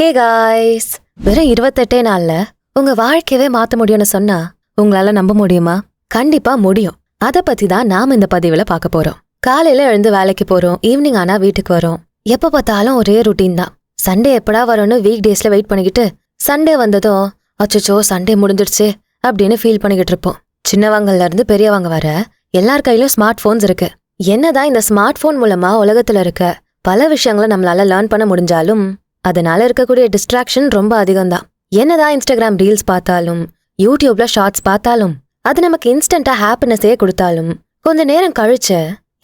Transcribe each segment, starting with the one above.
Hey guys வெறும் இருபத்தெட்டே நாள்ல உங்க வாழ்க்கையவே மாத்த முடியும்னு சொன்னா உங்களால நம்ப முடியுமா? கண்டிப்பா முடியும். அத பத்தி தான் நாம இந்த பதிவுல பார்க்க போறோம். காலையில எழுந்து வேலைக்கு போறோம். ஈவினிங் ஆனா வீட்டுக்கு வரோம். எப்ப பார்த்தாலும் ஒரே ருட்டீன் தான். சண்டே எப்படா வரும்னு வீக் டேஸ்ல வெயிட் பண்ணிக்கிட்டு சண்டே வந்ததும் அச்சச்சோ சண்டே முடிஞ்சிடுச்சு அப்படின்னு ஃபீல் பண்ணிக்கிட்டு இருப்போம். சின்னவங்கள்ல இருந்து பெரியவங்க வர எல்லார் கையிலும் ஸ்மார்ட் போன்ஸ் இருக்கு. என்னதான் இந்த ஸ்மார்ட் போன் மூலமா உலகத்துல இருக்க பல விஷயங்களை நம்மளால லேர்ன் பண்ண முடிஞ்சாலும் அதனால இருக்கக்கூடிய டிஸ்ட்ராக்ஷன் ரொம்ப அதிகம்தான். என்னதான் இன்ஸ்டாகிராம் ரீல்ஸ் பார்த்தாலும் யூடியூப்ல ஷார்ட்ஸ் பார்த்தாலும் அது நமக்கு இன்ஸ்டண்டா ஹாப்பினஸே கொடுத்தாலும் கொஞ்ச நேரம் கழிச்சு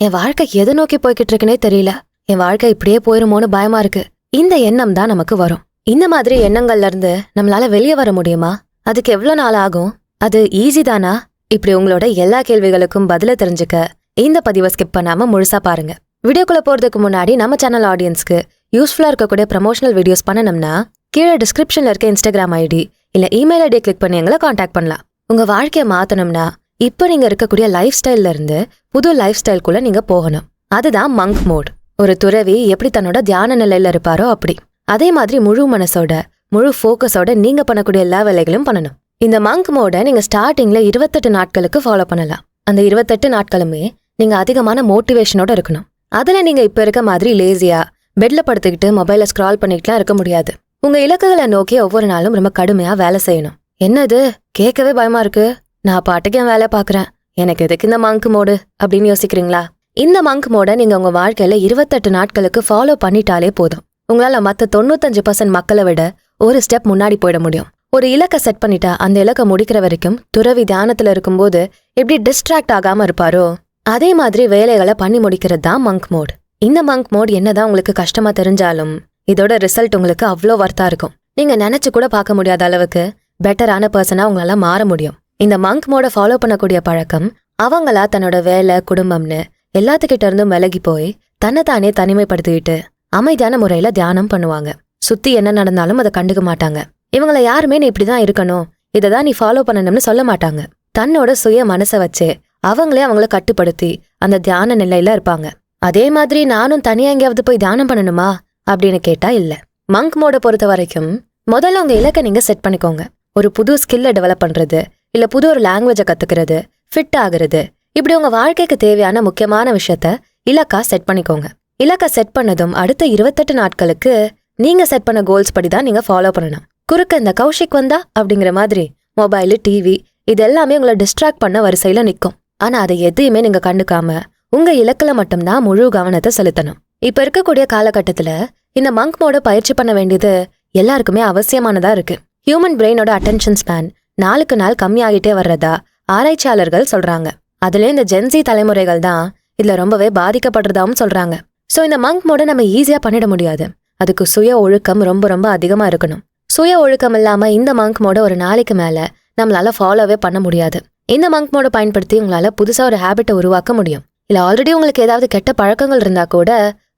என் வாழ்க்கை எதை நோக்கி போய்கிட்டு இருக்குன்னே தெரியல. என் வாழ்க்கை இப்படியே போயிருமோன்னு பயமா இருக்கு. இந்த எண்ணம் தான் நமக்கு வரும். இந்த மாதிரி எண்ணங்கள்ல இருந்து நம்மளால வெளியே வர முடியுமா? அதுக்கு எவ்வளவு நாள் ஆகும்? அது ஈஸி தானா? இப்படி உங்களோட எல்லா கேள்விகளுக்கும் பதில தெரிஞ்சுக்க இந்த பதிவை ஸ்கிப் பண்ணாம முழுசா பாருங்க. வீடியோக்குள்ள போறதுக்கு முன்னாடி நம்ம சேனல் ஆடியன்ஸ்க்கு யூஸ்ஃபுல்லாக இருக்கக்கூடிய ப்ரமோஷனல் வீடியோஸ் பண்ணணும்னா கீழே டிஸ்கிரிப்ஷன்ல இருக்க இன்ஸ்டாகிராம் ஐடி இல்லை இமெயில் ஐடியை கிளிக் பண்ணி எங்களை காண்டாக்ட் பண்ணலாம். உங்க வாழ்க்கையை மாற்றணும்னா இப்போ நீங்க இருக்கக்கூடிய லைஃப் ஸ்டைல்ல இருந்து புது லைஃப் ஸ்டைல்குள்ள நீங்க போகணும். அதுதான் மங்க் மோட் ஒரு துறவி எப்படி தன்னோட தியான நிலையில் இருப்பாரோ அப்படி. அதே மாதிரி முழு மனசோட முழு ஃபோக்கஸோட நீங்க பண்ணக்கூடிய எல்லா வேலைகளும் பண்ணணும். இந்த மங்க் மோடை நீங்க ஸ்டார்டிங்ல இருபத்தெட்டு நாட்களுக்கு ஃபாலோ பண்ணலாம். அந்த இருபத்தெட்டு நாட்களுமே நீங்க அதிகமான மோட்டிவேஷனோட இருக்கணும். அதுல நீங்க இப்போ இருக்க மாதிரி லேசியா பெட்ல படுத்துக்கிட்டு மொபைல ஸ்க்ரால் பண்ணிக்கிட்டுலாம் இருக்க முடியாது. உங்க இலக்குகளை நோக்கி ஒவ்வொரு நாளும் ரொம்ப கடுமையா வேலை செய்யணும். என்னது? கேட்கவே பயமா இருக்கு. நான் பாட்டுக்கு என் வேலை பாக்குறேன் எனக்கு எதுக்கு இந்த மங்க் மோடு அப்படின்னு யோசிக்கிறீங்களா? இந்த மங்க் மோட நீங்க உங்க வாழ்க்கையில இருபத்தெட்டு நாட்களுக்கு ஃபாலோ பண்ணிட்டாலே போதும். உங்களால மத்த தொண்ணூத்தஞ்சு பர்சன்ட் மக்களை விட ஒரு ஸ்டெப் முன்னாடி போயிட முடியும். ஒரு இலக்கை செட் பண்ணிட்டா அந்த இலக்கை முடிக்கிற வரைக்கும் துறவி தியானத்துல இருக்கும்போது எப்படி டிஸ்ட்ராக்ட் ஆகாம இருப்பாரோ? அதே மாதிரி வேலைகளை பண்ணி முடிக்கிறது தான் மங்க் மோட் இந்த மங்க் மோட் என்னதான் உங்களுக்கு கஷ்டமா தெரிஞ்சாலும் இதோட ரிசல்ட் உங்களுக்கு அவ்வளோ வர்த்தா இருக்கும். நீங்க நினைச்சு கூட பார்க்க முடியாத அளவுக்கு பெட்டரான பர்சனா உங்களால மாற முடியும். இந்த மங்க் மோட ஃபாலோ பண்ணக்கூடிய பழக்கம் அவங்களா தன்னோட வேலை குடும்பம்னு எல்லாத்துக்கிட்ட இருந்தும் விலகி போய் தன்னைத்தானே தனிமைப்படுத்திக்கிட்டு அமைதியான முறையில தியானம் பண்ணுவாங்க. சுத்தி என்ன நடந்தாலும் அதை கண்டுக்க மாட்டாங்க. இவங்கள யாருமே நீ இப்படிதான் இருக்கணும் இதை தான் நீ ஃபாலோ பண்ணணும்னு சொல்ல மாட்டாங்க. தன்னோட சுய மனசை வச்சு அவங்களே அவங்கள கட்டுப்படுத்தி அந்த தியான நிலையில இருப்பாங்க. அதே மாதிரி நானும் தனியா எங்கேயாவது போய் தியானம் பண்ணணுமா? அப்படின்னு கேட்டா இல்ல. மங்க் மோட பொறுத்த வரைக்கும் முதல்ல உங்க இலக்கை நீங்க செட் பண்ணிக்கோங்க. ஒரு புது ஸ்கில்ல டெவலப் பண்றது இல்ல புது ஒரு லாங்குவேஜை கத்துக்கிறது ஃபிட் ஆகுறது இப்படி உங்க வாழ்க்கைக்கு தேவையான முக்கியமான விஷயத்த இலக்கா செட் பண்ணிக்கோங்க. இலக்கை செட் பண்ணதும் அடுத்த இருபத்தெட்டு நாட்களுக்கு நீங்க செட் பண்ண கோல்ஸ் படி தான் நீங்க ஃபாலோ பண்ணணும். குறுக்க இந்த கௌஷிக் வந்தா? அப்படிங்கிற மாதிரி மொபைலு டிவி இது எல்லாமே உங்களை டிஸ்ட்ராக்ட் பண்ண வரிசையில நிற்கும் ஆனா அதை எதையுமே நீங்க கண்டுக்காம உங்க இலக்குல மட்டும்தான் முழு கவனத்தை செலுத்தணும். இப்ப இருக்கக்கூடிய காலகட்டத்துல இந்த மங்க் மோட பயிற்சி பண்ண வேண்டியது எல்லாருக்குமே அவசியமானதா இருக்கு. ஹியூமன் பிரெயினோட அட்டென்ஷன் ஸ்பேன் நாளுக்கு நாள் கம்மியாகிட்டே வர்றதா ஆராய்ச்சியாளர்கள் சொல்றாங்க. அதுல இந்த ஜென்சி தலைமுறைகள் தான் இதுல ரொம்பவே பாதிக்கப்படுறதாவும் சொல்றாங்க. சோ இந்த மங்க் மோட நம்ம ஈஸியா பண்ணிட முடியாது. அதுக்கு சுய ஒழுக்கம் ரொம்ப ரொம்ப அதிகமா இருக்கணும். சுய ஒழுக்கம் இல்லாம இந்த மங்க் மோட ஒரு நாளைக்கு மேல நம்மளால ஃபாலோவே பண்ண முடியாது. இந்த மங்க் மோட பயன்படுத்தி உங்களால புதுசா ஒரு ஹேபிட்டை உருவாக்க முடியும். இல்ல ஆல்ரெடி உங்களுக்கு ஏதாவது கெட்ட பழக்கங்கள் இருந்தா கூட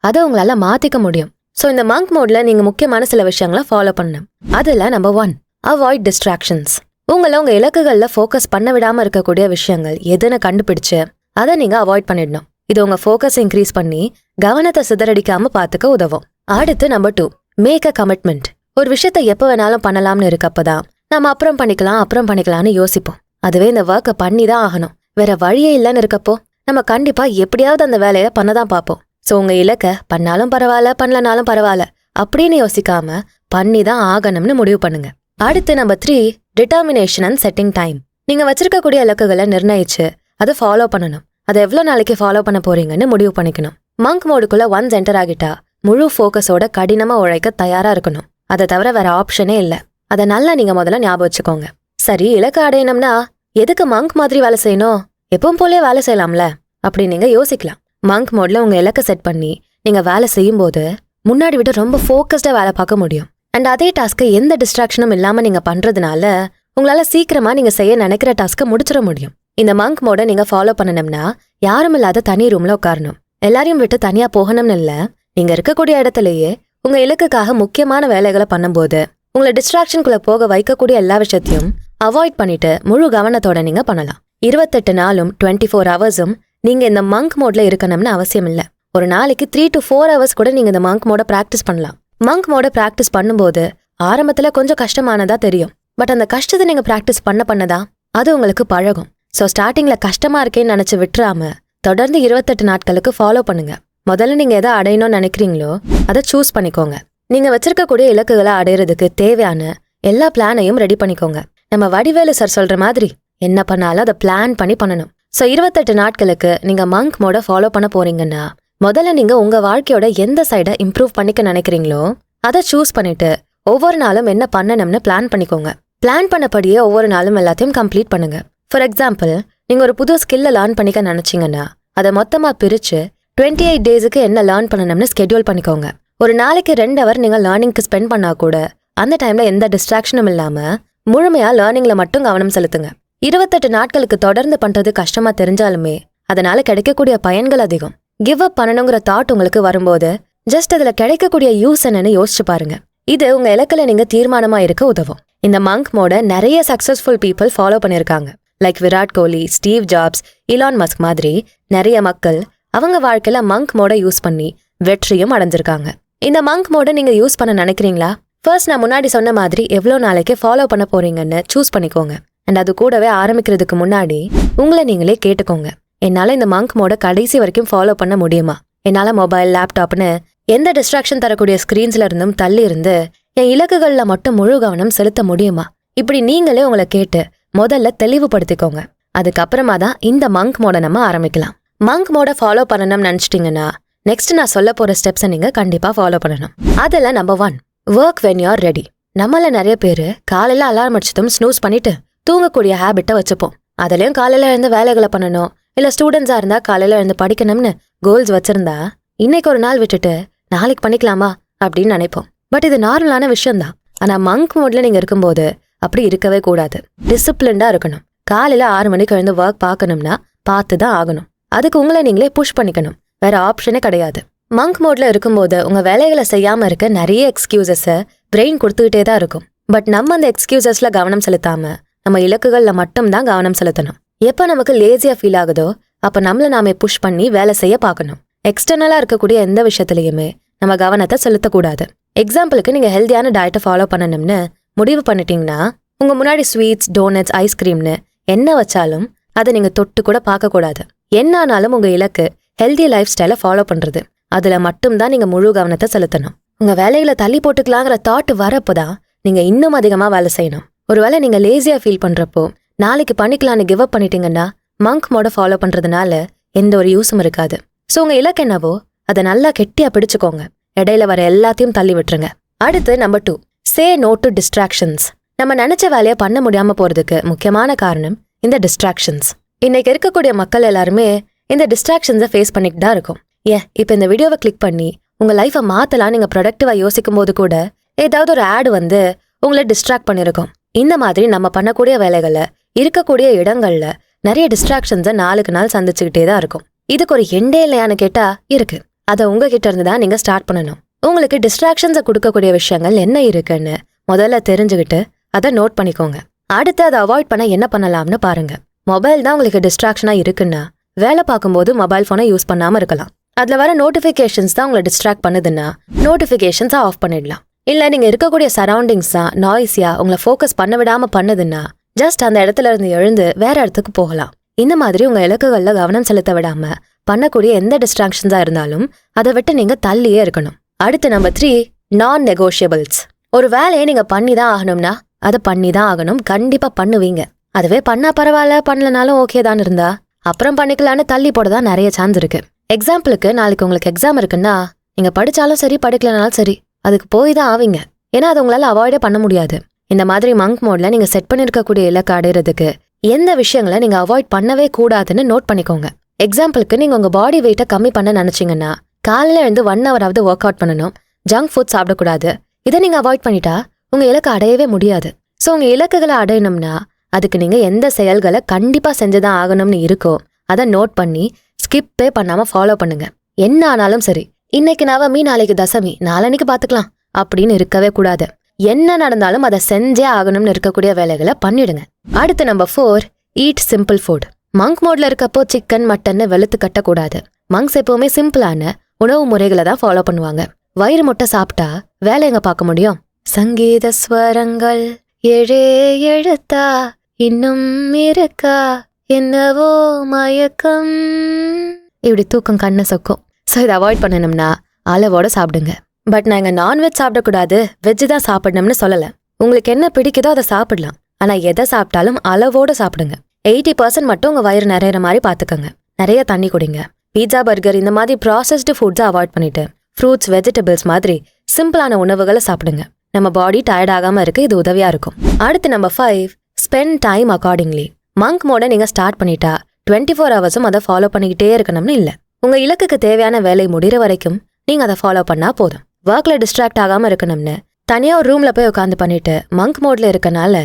அதை உங்களால மாத்திக்க முடியும். சோ இந்த மங்க் மோட்ல நீங்க முக்கியமான சில விஷயங்களை ஃபாலோ பண்ணணும். அதுல நம்பர் ஒன் அவாய்ட் டிஸ்ட்ராக்ஷன்ஸ் உங்களை உங்க இலக்குகள்ல ஃபோக்கஸ் பண்ண விடாம இருக்கக்கூடிய விஷயங்கள் எதுன்னு கண்டுபிடிச்சு அதை நீங்க அவாய்ட் பண்ணிடணும். இது உங்க ஃபோக்கஸ் இன்க்ரீஸ் பண்ணி கவனத்தை சிதறடிக்காம பாத்துக்க உதவும். அடுத்து number two make a commitment ஒரு விஷயத்த எப்ப வேணாலும் பண்ணலாம்னு இருக்கப்பதான் நம்ம அப்புறம் பண்ணிக்கலாம் அப்புறம் பண்ணிக்கலாம்னு யோசிப்போம். அதுவே இந்த ஒர்க்கை பண்ணி தான் ஆகணும். வேற வழியே இல்லைன்னு இருக்கப்போ நம்ம கண்டிப்பா எப்படியாவது அந்த வேலையை பண்ணதான் பார்ப்போம். ஸோ உங்க இலக்கை பண்ணாலும் பரவாயில்ல பண்ணலனாலும் பரவாயில்ல அப்படின்னு யோசிக்காம பண்ணி தான் ஆகணும்னு முடிவு பண்ணுங்க. அடுத்து number three determination and setting time நீங்க வச்சிருக்கக்கூடிய இலக்குகளை நிர்ணயிச்சு அதை ஃபாலோ பண்ணணும். அதை எவ்வளோ நாளைக்கு ஃபாலோ பண்ண போறீங்கன்னு முடிவு பண்ணிக்கணும். மங்க் மோடுக்குள்ள ஒன்ஸ் என்டர் ஆகிட்டா முழு ஃபோக்கஸோட கடினமா உழைக்க தயாரா இருக்கணும். அதை தவிர வேற ஆப்ஷனே இல்லை. அதை நல்லா நீங்க முதல்ல ஞாபகம் வச்சுக்கோங்க. சரி இலக்கு அடையணும்னா எதுக்கு மங்க் மாதிரி வேலை செய்யணும்? எப்பவும் போலே வேலை செய்யலாம்ல? அப்படி நீங்க யோசிக்கலாம். மங்க் மோட்ல உங்க இலக்கை செட் பண்ணி நீங்க வேலை செய்யும்போது முன்னாடி விட ரொம்ப ஃபோக்கஸ்டா வேலை பார்க்க முடியும். அண்ட் அதே டாஸ்க்கை எந்த டிஸ்ட்ராக்ஷனும் இல்லாம நீங்க பண்றதுனால உங்களால சீக்கிரமா நீங்க செய்ய நினைக்கிற டாஸ்க்கை முடிச்சிட முடியும். இந்த மங்க் மோட நீங்க ஃபாலோ பண்ணணும்னா யாரும் இல்லாத தனி ரூம்ல உட்காரணும். எல்லாரையும் விட்டு தனியா போகணும்னு இல்ல நீங்க இருக்கக்கூடிய இடத்துலயே உங்க இலக்குக்காக முக்கியமான வேலைகளை பண்ணும்போது உங்களை டிஸ்ட்ராக்ஷனுக்குள்ள போக வைக்கக்கூடிய எல்லா விஷயத்தையும் அவாய்ட் பண்ணிட்டு முழு கவனத்தோட நீங்க பண்ணலாம். இருபத்தெட்டு நாளும் டுவெண்ட்டி ஃபோர் ஹவர்ஸும் நீங்க இந்த மங்க் மோட்ல இருக்கணும்னு அவசியம் இல்லை ஒரு நாளைக்கு த்ரீ டு ஃபோர் ஹவர்ஸ் கூட நீங்க இந்த மங்க் மோட ப்ராக்டிஸ் பண்ணலாம். மங்க் மோட ப்ராக்டிஸ் பண்ணும்போது ஆரம்பத்துல கொஞ்சம் கஷ்டமானதா தெரியும். பட் அந்த கஷ்டத்தை நீங்க ப்ராக்டிஸ் பண்ண பண்ணதான் அது உங்களுக்கு பழகும். ஸோ ஸ்டார்டிங்ல கஷ்டமா இருக்கேன்னு நினைச்சு விட்டுறாம தொடர்ந்து இருபத்தெட்டு நாட்களுக்கு ஃபாலோ பண்ணுங்க. முதல்ல நீங்க எதை அடையணும்னு நினைக்கிறீங்களோ அதை சூஸ் பண்ணிக்கோங்க. நீங்க வச்சிருக்கக்கூடிய இலக்குகளை அடையிறதுக்கு தேவையான எல்லா பிளானையும் ரெடி பண்ணிக்கோங்க. நம்ம வடிவேலு சார் சொல்ற மாதிரி என்ன பண்ணாலும் அதை பிளான் பண்ணி பண்ணணும். ஸோ இருபத்தெட்டு நாட்களுக்கு நீங்கள் மங்க் மோட ஃபாலோ பண்ண போறீங்கன்னா முதல்ல நீங்கள் உங்கள் வாழ்க்கையோட எந்த சைடை இம்ப்ரூவ் பண்ணிக்க நினைக்கிறீங்களோ அதை சூஸ் பண்ணிட்டு ஒவ்வொரு நாளும் என்ன பண்ணணும்னு பிளான் பண்ணிக்கோங்க. பிளான் பண்ணபடியே ஒவ்வொரு நாளும் எல்லாத்தையும் கம்ப்ளீட் பண்ணுங்க. ஃபார் எக்ஸாம்பிள் நீங்கள் ஒரு புது ஸ்கில்ல லேர்ன் பண்ணிக்க நினைச்சீங்கன்னா அதை மொத்தமாக பிரித்து டுவெண்ட்டி எயிட் டேஸுக்கு என்ன லேர்ன் பண்ணணும்னு ஸ்கெடியூல் பண்ணிக்கோங்க. ஒரு நாளைக்கு ரெண்டு ஹவர் நீங்கள் லேர்னிங்க்கு ஸ்பெண்ட் பண்ணால் கூட அந்த டைமில் எந்த டிஸ்ட்ராக்ஷனும் இல்லாமல் முழுமையாக லேர்னிங்கில் மட்டும் கவனம் செலுத்துங்க. இருபத்தெட்டு நாட்களுக்கு தொடர்ந்து பண்றது கஷ்டமா தெரிஞ்சாலுமே அதனால கிடைக்கக்கூடிய பயன்கள் அதிகம். கிவ் அப் பண்ணணுங்கிற தாட் உங்களுக்கு வரும்போது ஜஸ்ட் அதுல கிடைக்கக்கூடிய யூஸ் என்னன்னு யோசிச்சு பாருங்க. இது உங்க இலக்கில நீங்க தீர்மானமா இருக்க உதவும். இந்த மங்க் மோட நிறைய சக்சஸ்ஃபுல் பீப்புள் ஃபாலோ பண்ணிருக்காங்க. Like Virat Kohli Steve Jobs Elon Musk மாதிரி நிறைய மக்கள் அவங்க வாழ்க்கையில மங்க் மோட யூஸ் பண்ணி வெற்றியும் அடைஞ்சிருக்காங்க. இந்த மங்க் மோட நீங்க யூஸ் பண்ண நினைக்கிறீங்களா? ஃபர்ஸ்ட் நான் முன்னாடி சொன்ன மாதிரி எவ்வளோ நாளைக்கு ஃபாலோ பண்ண போறீங்கன்னு சூஸ் பண்ணிக்கோங்க. அண்ட் அது கூடவே ஆரம்பிக்கிறதுக்கு முன்னாடி உங்களை நீங்களே கேட்டுக்கோங்க. என்னால இந்த மங்க் மோட கடைசி வரைக்கும் ஃபாலோ பண்ண முடியுமா? என்னால மொபைல் லேப்டாப்னு எந்த டிஸ்ட்ராக்ஷன் தரக்கூடிய ஸ்கிரீன்ஸ்ல இருந்தும் தள்ளி இருந்து என் இலக்குகளில் மட்டும் முழு கவனம் செலுத்த முடியுமா? இப்படி நீங்களே உங்களை கேட்டு முதல்ல தெளிவுபடுத்திக்கோங்க. அதுக்கப்புறமா தான் இந்த மங்க் மோட நம்ம ஆரம்பிக்கலாம். மங்க் மோட ஃபாலோ பண்ணணும்னு நினச்சிட்டிங்கன்னா நெக்ஸ்ட் நான் சொல்ல போற ஸ்டெப்ஸை நீங்க கண்டிப்பா ஃபாலோ பண்ணணும். அதெல்லாம் number one work when you're ready நம்மள நிறைய பேர் காலையில் அலாரம் அடிச்சதும் ஸ்னூஸ் பண்ணிட்டு தூங்கக்கூடிய ஹேபிட்டை வச்சுப்போம். அதுலயும் காலையில எழுந்து வேலைகளை பண்ணணும். இல்ல ஸ்டூடெண்ட்ஸா இருந்தா காலையில எழுந்து படிக்கணும்னு கோல்ஸ் வச்சிருந்தா இன்னைக்கு ஒரு நாள் விட்டுட்டு நாளைக்கு பண்ணிக்கலாமா? அப்படின்னு நினைப்போம். பட் இது நார்மலான விஷயம்தான். ஆனா மங்க் மோட்ல நீங்க இருக்கும்போது அப்படி இருக்கவே கூடாது. டிசிப்ளின்டா இருக்கணும். காலையில ஆறு மணிக்கு எழுந்து ஒர்க் பார்க்கணும்னா பார்த்து தான் ஆகணும். அதுக்கு உங்களை நீங்களே புஷ் பண்ணிக்கணும். வேற ஆப்ஷனே கிடையாது. மங்க் மோட்ல இருக்கும்போது உங்க வேலைகளை செய்யாம இருக்க நிறைய எக்ஸ்கியூசஸ பிரெயின் கொடுத்துக்கிட்டே தான் இருக்கும். பட் நம்ம அந்த எக்ஸ்கியூசஸ்ல கவனம் செலுத்தாம நம்ம இலக்குகளில் மட்டும் தான் கவனம் செலுத்தணும். எப்போ நமக்கு லேசியாக ஃபீல் ஆகுதோ அப்போ நம்மளை நாமே புஷ் பண்ணி வேலை செய்ய பார்க்கணும். எக்ஸ்டர்னலாக இருக்கக்கூடிய எந்த விஷயத்துலையுமே நம்ம கவனத்தை செலுத்தக்கூடாது. எக்ஸாம்பிளுக்கு நீங்கள் ஹெல்த்தியான டயட்டை ஃபாலோ பண்ணணும்னு முடிவு பண்ணிட்டீங்கன்னா உங்கள் முன்னாடி ஸ்வீட்ஸ் டோனட்ஸ் ஐஸ்கிரீம்னு என்ன வச்சாலும் அதை நீங்கள் தொட்டு கூட பார்க்கக்கூடாது. என்ன ஆனாலும் உங்கள் இலக்கு ஹெல்தி லைஃப் ஸ்டைலை ஃபாலோ பண்ணுறது அதில் மட்டும்தான் நீங்கள் முழு கவனத்தை செலுத்தணும். உங்கள் வேலையில் தள்ளி போட்டுக்கலாங்கிற தாட் வரப்போ தான் நீங்கள் இன்னும் அதிகமாக வேலை செய்யணும். ஒருவேளை நீங்க லேசியா ஃபீல் பண்றப்போ நாளைக்கு பண்ணிக்கலாம்னு கிவ் அப் பண்ணிட்டீங்கன்னா மங்க் மோட ஃபாலோ பண்றதுனால எந்த ஒரு யூஸும் இருக்காது. ஸோ உங்க இலக்கு என்னவோ அதை நல்லா கெட்டியா பிடிச்சுக்கோங்க. இடையில வர எல்லாத்தையும் தள்ளி விட்டுருங்க. அடுத்து number two say no to distractions நம்ம நினைச்ச வேலையை பண்ண முடியாம போறதுக்கு முக்கியமான காரணம் இந்த டிஸ்ட்ராக்ஷன்ஸ் இன்னைக்கு இருக்கக்கூடிய மக்கள் எல்லாருமே இந்த டிஸ்ட்ராக்ஷன்ஸை ஃபேஸ் பண்ணிட்டு தான் இருக்கும். ஏன்? இப்போ இந்த வீடியோவை கிளிக் பண்ணி உங்க லைஃபை மாத்தலாம் நீங்க ப்ரொடக்டிவா யோசிக்கும் போது கூட ஏதாவது ஒரு ஆடு வந்து உங்களை டிஸ்ட்ராக்ட் பண்ணியிருக்கோம் இந்த மாதிரி நம்ம பண்ணக்கூடிய வேலைகளில் இருக்கக்கூடிய இடங்கள்ல நிறைய டிஸ்ட்ராக்ஷன்ஸை நாளுக்கு நாள் சந்திச்சுக்கிட்டே தான் இருக்கும். இதுக்கு ஒரு எண்டே இல்லையான்னு கேட்டா இருக்கு. அதை உங்ககிட்ட இருந்து தான் நீங்க ஸ்டார்ட் பண்ணணும். உங்களுக்கு டிஸ்ட்ராக்ஷன்ஸை கொடுக்கக்கூடிய விஷயங்கள் என்ன இருக்குன்னு முதல்ல தெரிஞ்சுக்கிட்டு அதை நோட் பண்ணிக்கோங்க. அடுத்து அதை அவாய்ட் பண்ண என்ன பண்ணலாம்னு பாருங்க. மொபைல் தான் உங்களுக்கு டிஸ்ட்ராக்ஷனா இருக்குன்னா வேலை பார்க்கும்போது மொபைல் ஃபோனை யூஸ் பண்ணாம இருக்கலாம். அதுல வர நோட்டிஃபிகேஷன்ஸ் தான் உங்களை டிஸ்ட்ராக்ட் பண்ணுதுன்னா நோட்டிஃபிகேஷன்ஸை ஆஃப் பண்ணிடலாம். இல்லை நீங்கள் இருக்கக்கூடிய சரௌண்டிங்ஸா நாய்ஸியாக நாய்ஸியா உங்களை ஃபோக்கஸ் பண்ண விடாமல் பண்ணுதுன்னா ஜஸ்ட் அந்த இடத்துல இருந்து எழுந்து வேற இடத்துக்கு போகலாம். இந்த மாதிரி உங்கள் இலக்குகளில் கவனம் செலுத்த விடாமல் பண்ணக்கூடிய எந்த டிஸ்ட்ராக்ஷன்ஸாக இருந்தாலும் அதை விட்டு நீங்கள் தள்ளியே இருக்கணும். அடுத்து நம்பர் த்ரீ நான் நெகோஷியபிள்ஸ் ஒரு வேலையை நீங்கள் பண்ணி தான் ஆகணும்னா அதை பண்ணி தான் ஆகணும். கண்டிப்பாக பண்ணுவீங்க. அதுவே பண்ணா பரவாயில்ல பண்ணலனாலும் ஓகே தான் இருந்தா. அப்புறம் பண்ணிக்கலான்னு தள்ளி போட தான் நிறைய சான்ஸ் இருக்கு. எக்ஸாம்பிளுக்கு நாளைக்கு உங்களுக்கு எக்ஸாம் இருக்குன்னா நீங்க படிச்சாலும் சரி படிக்கலனாலும் சரி அதுக்கு போய் தான் ஆவீங்க. ஏன்னா அது உங்களால் அவாய்டே பண்ண முடியாது. இந்த மாதிரி மங்க் மோட்ல நீங்க செட் பண்ணிருக்கக்கூடிய இலக்கு அடையிறதுக்கு எந்த விஷயங்களை நீங்க அவாய்ட் பண்ணவே கூடாதுன்னு நோட் பண்ணிக்கோங்க. எக்ஸாம்பிளுக்கு நீங்க உங்க பாடி வெயிட்டை கம்மி பண்ண நினைச்சீங்கன்னா காலையில இருந்து ஒன் ஹவராவது ஒர்க் அவுட் பண்ணணும். ஜங்க் ஃபுட் சாப்பிடக்கூடாது. இதை நீங்க அவாய்ட் பண்ணிட்டா உங்க இலக்கை அடையவே முடியாது. ஸோ உங்க இலக்குகளை அடையணும்னா அதுக்கு நீங்க எந்த செயல்களை கண்டிப்பா செஞ்சுதான் ஆகணும்னு இருக்கோ அதை நோட் பண்ணி ஸ்கிப்பே பண்ணாம ஃபாலோ பண்ணுங்க. என்ன ஆனாலும் சரி. இன்னைக்கு நவமி நாளைக்கு தசமி நாளன்னைக்கு பாத்துக்கலாம். அப்படின்னு இருக்கவே கூடாது. என்ன நடந்தாலும் அதை செஞ்சே ஆகணும்னு இருக்கக்கூடிய வேலைகளை பண்ணிடுங்க. அடுத்து number four eat simple food monk மோட்ல இருக்கப்போ சிக்கன் மட்டன்னு வெளுத்து கட்டக்கூடாது. மங்க்ஸ் எப்பவுமே சிம்பிளான உணவு முறைகளை தான் ஃபாலோ பண்ணுவாங்க. வயிறு முட்டை சாப்பிட்டா வேலை எங்க பார்க்க முடியும்? சங்கீத ஸ்வரங்கள் எழே எழுத்தா இன்னும் இருக்கா என்னவோ மயக்கம். இப்படி தூக்கம் கண்ணை சொக்கும். ஸோ இதை அவாய்ட் பண்ணணும்னா அளவோட சாப்பிடுங்க. பட் நாங்கள் நான்வெஜ் சாப்பிடக்கூடாது வெஜ் தான் சாப்பிடணும்னு சொல்லலை. உங்களுக்கு என்ன பிடிக்குதோ அதை சாப்பிடலாம். ஆனால் எதை சாப்பிட்டாலும் அளவோட சாப்பிடுங்க. எயிட்டி பர்சன்ட் மட்டும் உங்கள் வயிறு நிறையிற மாதிரி பார்த்துக்கோங்க. நிறைய தண்ணி குடிங்க. பீட்சா பர்கர் இந்த மாதிரி ப்ராசஸ்டு ஃபுட்ஸை அவாய்ட் பண்ணிட்டு ஃப்ரூட்ஸ் வெஜிடபிள்ஸ் மாதிரி சிம்பிளான உணவுகளை சாப்பிடுங்க. நம்ம பாடி டயர்ட் ஆகாமல் இருக்க இது உதவியாக இருக்கும். அடுத்து number five spend time accordingly monk மோட நீங்கள் ஸ்டார்ட் பண்ணிட்டா டுவெண்ட்டி ஃபோர் ஹவர்ஸும் அதை ஃபாலோ பண்ணிக்கிட்டே இருக்கணும்னு இல்லை. உங்க இலக்குக்கு தேவையான வேலை முடிகிற வரைக்கும் நீங்க அதை ஃபாலோ பண்ணா போதும். ஒர்க்ல டிஸ்ட்ராக்ட் ஆகாம இருக்கணும்னு. தனியா ஒரு ரூம்ல போய் உட்காந்து பண்ணிட்டு மங்க் மோட்ல இருக்கனால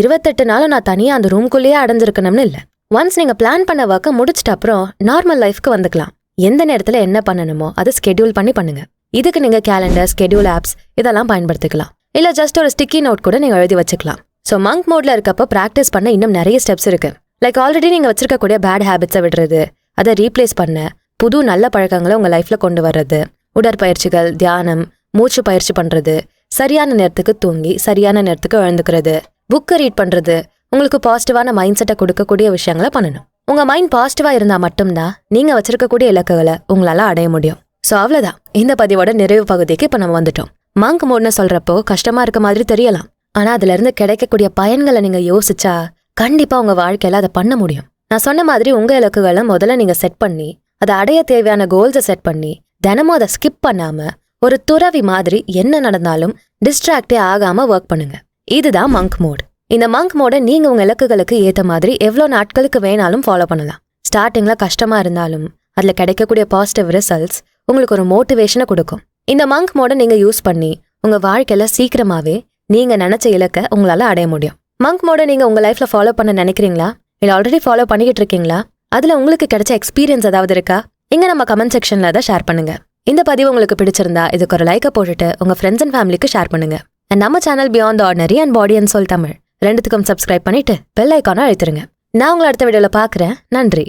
இருபத்தெட்டு நாளும் நான் தனியா அந்த ரூம்குள்ளேயே அடைஞ்சிருக்கணும்னு இல்ல. ஒன்ஸ் நீங்க பிளான் பண்ண ஒர்க்கை முடிச்சிட்ட அப்புறம் நார்மல் லைஃப்க்கு வந்துக்கலாம். எந்த நேரத்துல என்ன பண்ணணுமோ அதை ஸ்கெடியூல் பண்ணி பண்ணுங்க. இதுக்கு நீங்க கேலண்டர் ஸ்கெடியூல் ஆப்ஸ் இதெல்லாம் பயன்படுத்திக்கலாம். இல்ல ஜஸ்ட் ஒரு ஸ்டிக்கி நோட் கூட நீங்க எழுதி வச்சுக்கலாம். ஸோ மங்க் மோட்ல இருக்கப்போ ப்ராக்டிஸ் பண்ண இன்னும் நிறைய ஸ்டெப்ஸ் இருக்கு. லைக் ஆல்ரெடி நீங்க வச்சிருக்கக்கூடிய பேட் ஹேபிட்ஸை விடுறது அதை ரீப்ளேஸ் பண்ண புது நல்ல பழக்கங்களை உங்கள் லைஃப்பில் கொண்டு வர்றது. உடற்பயிற்சிகள் தியானம் மூச்சு பயிற்சி பண்ணுறது சரியான நேரத்துக்கு தூங்கி சரியான நேரத்துக்கு எழுந்துக்கிறது. புக்கை ரீட் பண்ணுறது உங்களுக்கு பாசிட்டிவான மைண்ட் செட்டை கொடுக்கக்கூடிய விஷயங்களை பண்ணணும். உங்கள் மைண்ட் பாசிட்டிவாக இருந்தால் மட்டும்தான் நீங்கள் வச்சிருக்கக்கூடிய இலக்குகளை உங்களால் அடைய முடியும். ஸோ அவ்வளோதான் இந்த பதிவோட நிறைவு பகுதிக்கு இப்போ நம்ம வந்துட்டோம். மங்க் மோட்னு சொல்கிறப்போ கஷ்டமாக இருக்க மாதிரி தெரியலாம். ஆனால் அதுலேருந்து கிடைக்கக்கூடிய பயன்களை நீங்கள் யோசிச்சா கண்டிப்பாக உங்கள் வாழ்க்கையில் அதை பண்ண முடியும். நான் சொன்ன மாதிரி உங்கள் இலக்குகளை முதல்ல நீங்கள் செட் பண்ணி அதை அடைய தேவையான கோல்ஸை செட் பண்ணி தினமும் அதை ஸ்கிப் பண்ணாம ஒரு துறவி மாதிரி என்ன நடந்தாலும் டிஸ்ட்ராக்டே ஆகாம ஒர்க் பண்ணுங்க. இதுதான் மங்க் மோட் இந்த மங்க் மோட நீங்க உங்க இலக்குகளுக்கு ஏத்த மாதிரி எவ்வளவு நாட்களுக்கு வேணாலும் ஃபாலோ பண்ணலாம். ஸ்டார்டிங்ல கஷ்டமா இருந்தாலும் அதுல கிடைக்கக்கூடிய பாசிட்டிவ் ரிசல்ட்ஸ் உங்களுக்கு ஒரு மோட்டிவேஷனை கொடுக்கும். இந்த மங்க் மோட நீங்க யூஸ் பண்ணி உங்க வாழ்க்கையில சீக்கிரமாவே நீங்க நினைச்ச இலக்கை உங்களால அடைய முடியும். மங்க் மோட நீங்க உங்க லைஃப்ல ஃபாலோ பண்ண நினைக்கிறீங்களா? இல்ல ஆல்ரெடி ஃபாலோ பண்ணிக்கிட்டு இருக்கீங்களா? அதுல உங்களுக்கு கிடைச்ச எக்ஸ்பீரியன்ஸ் ஏதாவது இருக்கா? இங்க நம்ம கமெண்ட் செக்ஷன்ல அதை ஷேர் பண்ணுங்க. இந்த பதிவு உங்களுக்கு பிடிச்சிருந்தா இதுக்கு ஒரு லைக்கை போட்டுட்டு உங்க ஃப்ரெண்ட்ஸ் அண்ட் ஃபேமிலிக்கு ஷேர் பண்ணுங்க. அண்ட் நம்ம channel beyond ordinary and body and சொல் தமிழ் ரெண்டுத்துக்கும் சப்ஸ்கிரைப் பண்ணிட்டு பெல் ஐக்கானை அழுத்துருங்க. நான் உங்களை அடுத்த வீடியோல பார்க்குறேன். நன்றி.